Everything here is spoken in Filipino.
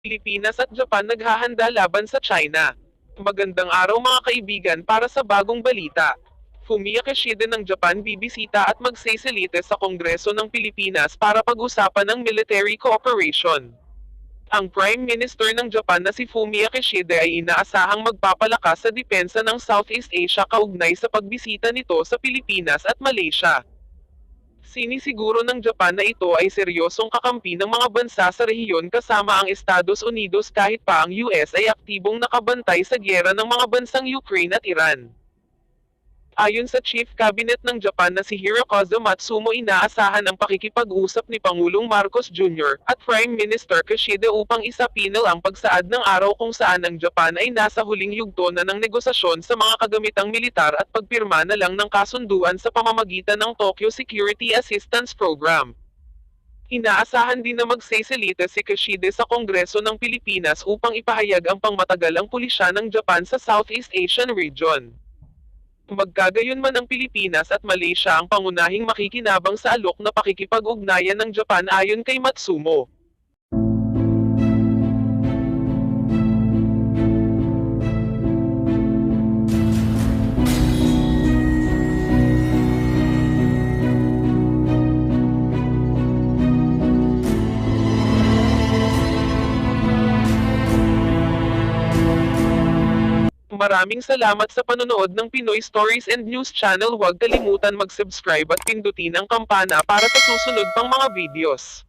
Pilipinas at Japan naghahanda laban sa China. Magandang araw mga kaibigan para sa bagong balita. Fumio Kishida ng Japan bibisita at magseselite sa Kongreso ng Pilipinas para pag-usapan ng military cooperation. Ang Prime Minister ng Japan na si Fumio Kishida ay inaasahang magpapalakas sa depensa ng Southeast Asia kaugnay sa pagbisita nito sa Pilipinas at Malaysia. Sinisiguro ng Japan na ito ay seryosong kakampi ng mga bansa sa rehiyon kasama ang Estados Unidos kahit pa ang US ay aktibong nakabantay sa gyera ng mga bansang Ukraine at Iran. Ayon sa Chief Cabinet ng Japan na si Hirokazu Matsumo inaasahan ang pakikipag-usap ni Pangulong Marcos Jr. at Prime Minister Kishida upang isapinal ang pagsaad ng araw kung saan ang Japan ay nasa huling yugto na ng negosasyon sa mga kagamitang militar at pagpirma na lang ng kasunduan sa pamamagitan ng Tokyo Security Assistance Program. Inaasahan din na magseselite si Kishida sa Kongreso ng Pilipinas upang ipahayag ang pangmatagalang pulisya ng Japan sa Southeast Asian region. Magkagayon man ang Pilipinas at Malaysia ang pangunahing makikinabang sa alok na pakikipag-ugnayan ng Japan ayon kay Matsumo. Maraming salamat sa panonood ng Pinoy Stories and News Channel. Huwag kalimutan mag-subscribe at pindutin ang kampana para sa susunod pang mga videos.